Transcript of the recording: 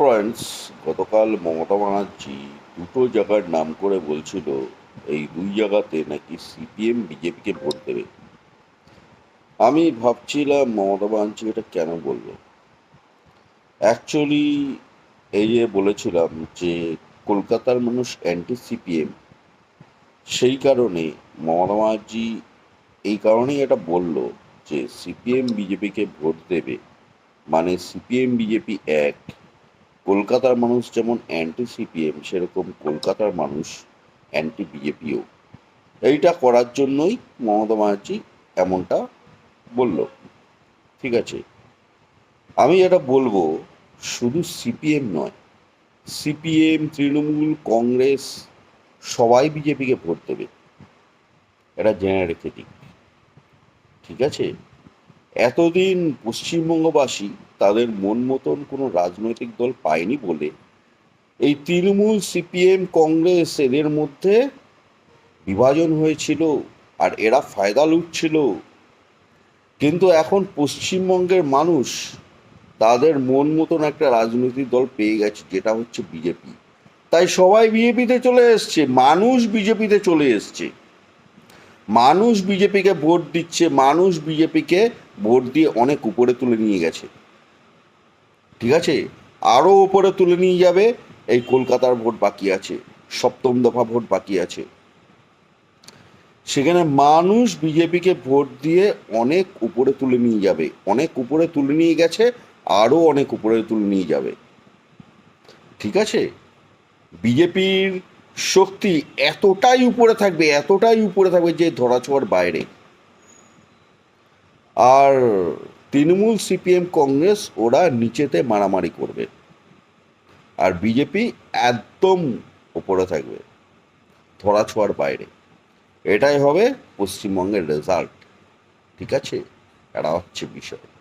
Friends গতকাল মমতা ব্যানার্জি দুটো জায়গার নাম করে বলছিল, এই দুই জায়গাতে নাকি সিপিএম বিজেপিকে ভোট দেবে। আমি ভাবছিলাম মমতা ব্যানার্জি এটা কেন বলল? অ্যাকচুয়ালি এই যে বলেছিলাম যে কলকাতার মানুষ অ্যান্টি সিপিএম সেই কারণে মমতা ব্যানার্জি এই কারণেই এটা বলল যে সিপিএম বিজেপিকে ভোট দেবে। মানে সিপিএম বিজেপি এক কলকাতার মানুষ যেমন অ্যান্টি সিপিএম সেরকম কলকাতার মানুষ অ্যান্টি বিজেপিও এইটা করার জন্যই মমতা ব্যানার্জি এমনটা বলল। ঠিক আছে? আমি এটা বলব, শুধু সিপিএম নয় সিপিএম তৃণমূল, কংগ্রেস, সবাই বিজেপিকে ভোট দেবে। এটা জেনে রেখে দিক ঠিক আছে? এতদিন পশ্চিমবঙ্গবাসী তাদের মন মতন কোনো রাজনৈতিক দল পায়নি বলে এই তৃণমূল সিপিএম কংগ্রেস এদের মধ্যে বিভাজন হয়েছিল আর এরা ফায়দা লুটছিল। কিন্তু এখন পশ্চিমবঙ্গের মানুষ তাদের মন মতন একটা রাজনৈতিক দল পেয়ে গেছে, যেটা হচ্ছে বিজেপি। তাই সবাই বিজেপিতে চলে এসছে, মানুষ বিজেপিতে চলে এসছে। মানুষ বিজেপিকে ভোট দিচ্ছে, মানুষ বিজেপিকে ভোট দিয়ে অনেক উপরে তুলে নিয়ে গেছে। ঠিক আছে? আরও উপরে তুলে নিয়ে যাবে, এই কলকাতার ভোট বাকি আছে, সপ্তম দফা ভোট বাকি আছে। সেখানে মানুষ বিজেপিকে ভোট দিয়ে অনেক উপরে তুলে নিয়ে যাবে, অনেক উপরে তুলে নিয়ে গেছে আরও অনেক উপরে তুলে নিয়ে যাবে। ঠিক আছে? বিজেপির শক্তি এতটাই উপরে থাকবে, এতটাই উপরে থাকবে যে ধরাছোঁয়ার বাইরে। আর তৃণমূল সিপিএম কংগ্রেস ওরা নিচেতে মারামারি করবে। আর বিজেপি একদম উপরে থাকবে, ধরাছোঁয়ার বাইরে। এটাই হবে পশ্চিমবঙ্গের রেজাল্ট ঠিক আছে? এটা হচ্ছে বিষয়।